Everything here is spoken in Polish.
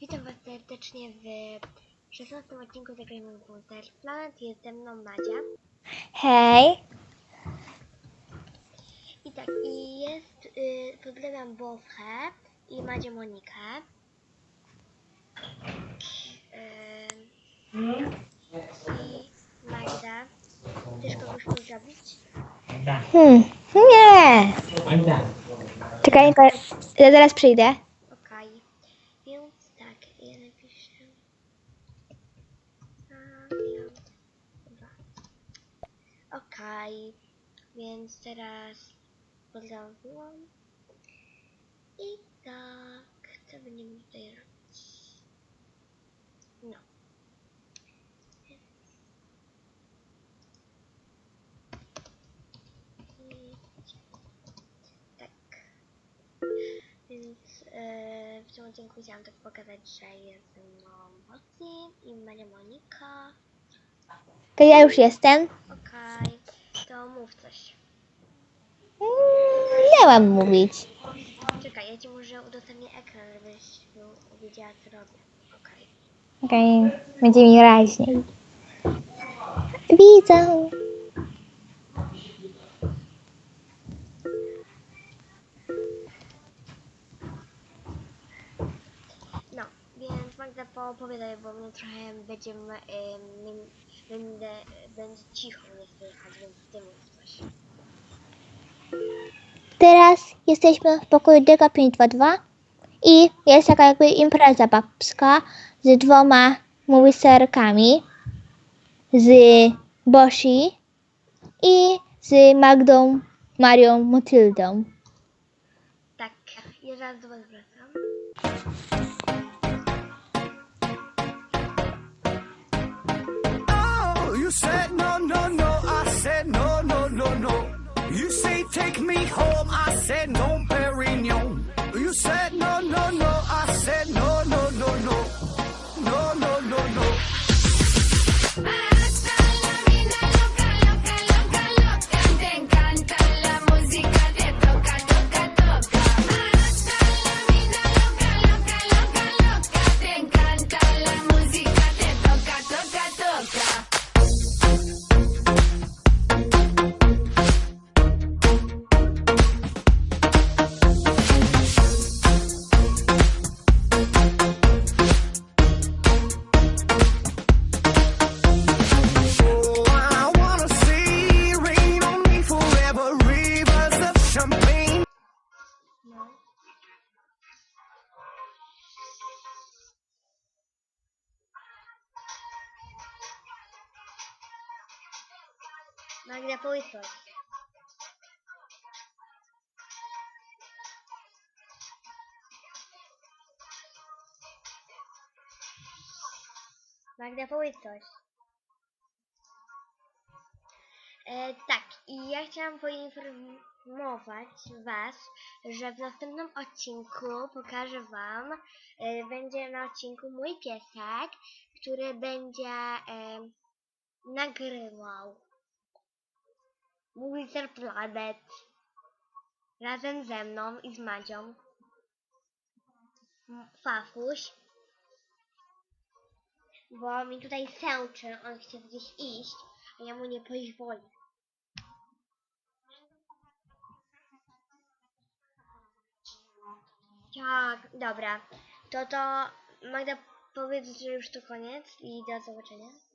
Witam Was serdecznie w 16 odcinku Zagrajmy w Monster Planet. Jest ze mną Madzia. Hej. I tak, i jest, y, pozdrawiam Bofę i Madzię Monikę. Ym, I Magda. Chcesz kogoś pozdrowić? Hmm. Nie. Czekaj, ja zaraz przyjdę. Okej. Więc tak, ja napiszę. A, ja. Dwa. Więc teraz pozdrawiam. I tak, co będziemy tutaj robić? No. Tak. Więc e, w tym odcinku chciałam tak pokazać, że jest mną i Maria Monika. To ja już jestem. Okej, to mów coś. Mm, Mam mówić. Czekaj, ja ci może udostępnię ekran, żebyś wiedziała co robię. Okej. Okej, będzie mi raźniej. Widzę. No, więc Magda poopowiadaj, bo mnie trochę będzie, m- ym, będę, będzie cicho nie słychać, więc ty mów coś. Teraz jesteśmy w pokoju Deka 522 i jest taka jakby impreza babska z dwoma mowiserkami, z Boshi i z Magdą, Marią, Motyldą. Tak, ja zaraz do was wracam. You say take me home. I said no, No. Magda, powiedz coś. Magda, E, tak, i ja chciałam poinformować Was, że w następnym odcinku pokażę Wam, e, będzie na odcinku mój piesek, który będzie e, nagrywał Wizard Planet razem ze mną i z Madzią. Fafuś. Bo mi tutaj sęczy, on chce gdzieś iść, a ja mu nie pozwolę. Tak, dobra. To to Magda powiedz, że już to koniec i do zobaczenia.